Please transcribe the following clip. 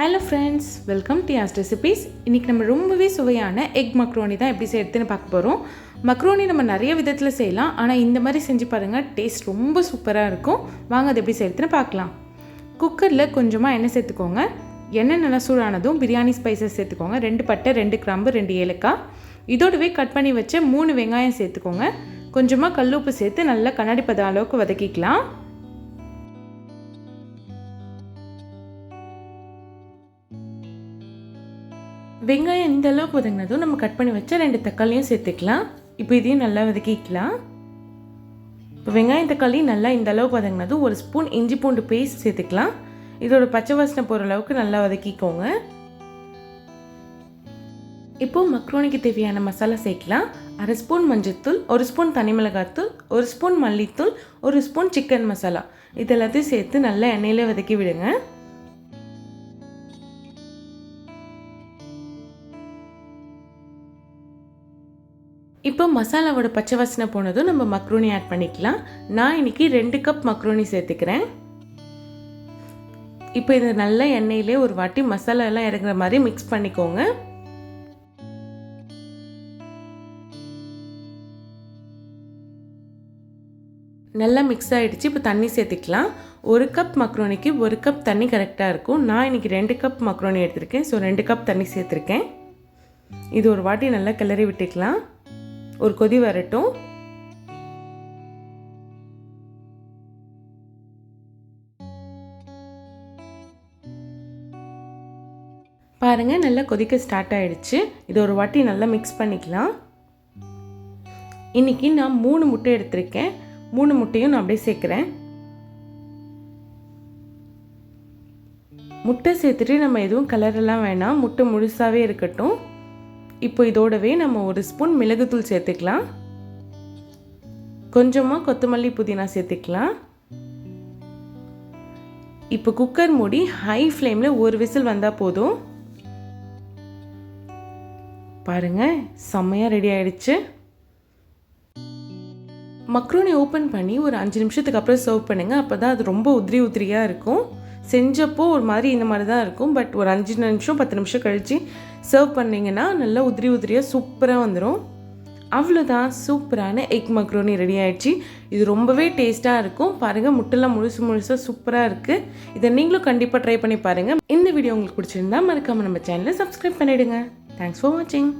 Hello friends welcome to ours recipes இன்றைக்கி நம்ம ரொம்பவே சுவையான எக் மக்ரோனி தான் எப்படி செய்யறதுன்னு பார்க்க போகிறோம் மக்ரோனி நம்ம நிறைய விதத்தில் செய்யலாம். ஆனால் இந்த மாதிரி செஞ்சு பாருங்கள் டேஸ்ட் ரொம்ப சூப்பராக இருக்கும். வாங்க அது எப்படி செய்யறதுன்னு பார்க்கலாம். குக்கரில் கொஞ்சமாக எண்ணெய் சேர்த்துக்கோங்க. எண்ணெய் நல்லா சூடானதும் பிரியாணி ஸ்பைசஸ் சேர்த்துக்கோங்க. ரெண்டு பட்டை ரெண்டு கிராம்பு ரெண்டு ஏலக்காய். இதோடவே கட் பண்ணி வச்ச மூணு வெங்காயம் சேர்த்துக்கோங்க. கொஞ்சமாக கல்லுப்பு சேர்த்து நல்லா கண்ணாடி பதம் அளவுக்கு வதக்கிக்கலாம். வெங்காயம் இந்த அளவுக்கு வதங்கினதும் நம்ம கட் பண்ணி வச்ச ரெண்டு தக்காளியும் சேர்த்துக்கலாம். இப்போ இதையும் நல்லா வதக்கிக்கலாம். இப்போ வெங்காயம் தக்காளி நல்லா இந்த அளவுக்கு வதங்கினதும் ஒரு ஸ்பூன் இஞ்சி பூண்டு பேஸ்ட் சேர்த்துக்கலாம். இதோட பச்சை வாசனை போகிற அளவுக்கு நல்லா வதக்கிக்கோங்க. இப்போ மக்ரோனிக்கு தேவையான மசாலா சேர்க்கலாம். அரை ஸ்பூன் மஞ்சத்தூள் ஒரு ஸ்பூன் தனி மிளகாத்தூள் ஒரு ஸ்பூன் மல்லித்தூள் ஒரு ஸ்பூன் சிக்கன் மசாலா. இது எல்லாத்தையும் சேர்த்து நல்லா எண்ணெயில் வதக்கி விடுங்க. இப்போ மசாலாவோட பச்சை வாசனை போனதும் நம்ம மக்ரோனி ஆட் பண்ணிக்கலாம். நான் இன்னைக்கு ரெண்டு கப் மக்ரோனி சேர்த்துக்கிறேன். இப்போ இது நல்ல எண்ணெயிலே ஒரு வாட்டி மசாலா எல்லாம் இறங்குற மாதிரி மிக்ஸ் பண்ணிக்கோங்க. நல்லா மிக்ஸ் ஆகிடுச்சு இப்போ தண்ணி சேர்த்துக்கலாம். ஒரு கப் மக்ரோனிக்கு ஒரு கப் தண்ணி கரெக்டாக இருக்கும். நான் இன்றைக்கி ரெண்டு கப் மக்ரோனி எடுத்திருக்கேன். ஸோ ரெண்டு கப் தண்ணி சேர்த்துருக்கேன். இது ஒரு வாட்டி நல்லா கிளறி விட்டுக்கலாம். ஒரு கொதி வரட்டும். பாருங்கள் நல்லா கொதிக்க ஸ்டார்ட் ஆகிடுச்சு இது ஒரு வாட்டி நல்லா மிக்ஸ் பண்ணிக்கலாம். இன்றைக்கி நான் மூணு முட்டை எடுத்திருக்கேன். மூணு முட்டையும் நான் அப்படியே சேர்க்குறேன். முட்டை சேர்த்துட்டு நம்ம எதுவும் கலரெல்லாம் வேணாம். முட்டை முழுசாகவே இருக்கட்டும். இப்போ இதோடவே நம்ம ஒரு ஸ்பூன் மிளகுத்தூள் சேர்த்துக்கலாம். கொஞ்சமாக கொத்தமல்லி புதினா சேர்த்துக்கலாம். இப்போ குக்கர் மூடி ஹை ஃப்ளேமில் ஒரு விசில் வந்தால் போதும். பாருங்கள் செம்மையாக ரெடி ஆயிடுச்சு. மக்ரோனி ஓப்பன் பண்ணி ஒரு அஞ்சு நிமிஷத்துக்கு அப்புறம் சர்வ் பண்ணுங்கள் அப்போ தான் அது ரொம்ப உதிரி உதிரியாக இருக்கும். செஞ்சப்போ ஒரு மாதிரி இந்த மாதிரி தான் இருக்கும். பட் ஒரு அஞ்சு நிமிஷம் பத்து நிமிஷம் கழித்து சர்வ் பண்ணிங்கன்னா நல்லா உதிரி உதிரியாக சூப்பராக வந்துடும் அவ்வளோதான் சூப்பரான எக் மக்ரோனி ரெடி ஆகிடுச்சு இது ரொம்பவே டேஸ்ட்டாக இருக்கும். பாருங்கள் முட்டெல்லாம் முழுசு முழுசாக சூப்பராக இருக்குது இதை நீங்களும் கண்டிப்பாக ட்ரை பண்ணி பாருங்கள் இந்த வீடியோ உங்களுக்கு பிடிச்சிருந்தா மறக்காமல் நம்ம சேனலை சப்ஸ்கிரைப் பண்ணிவிடுங்க தேங்க்ஸ் ஃபார் வாட்சிங்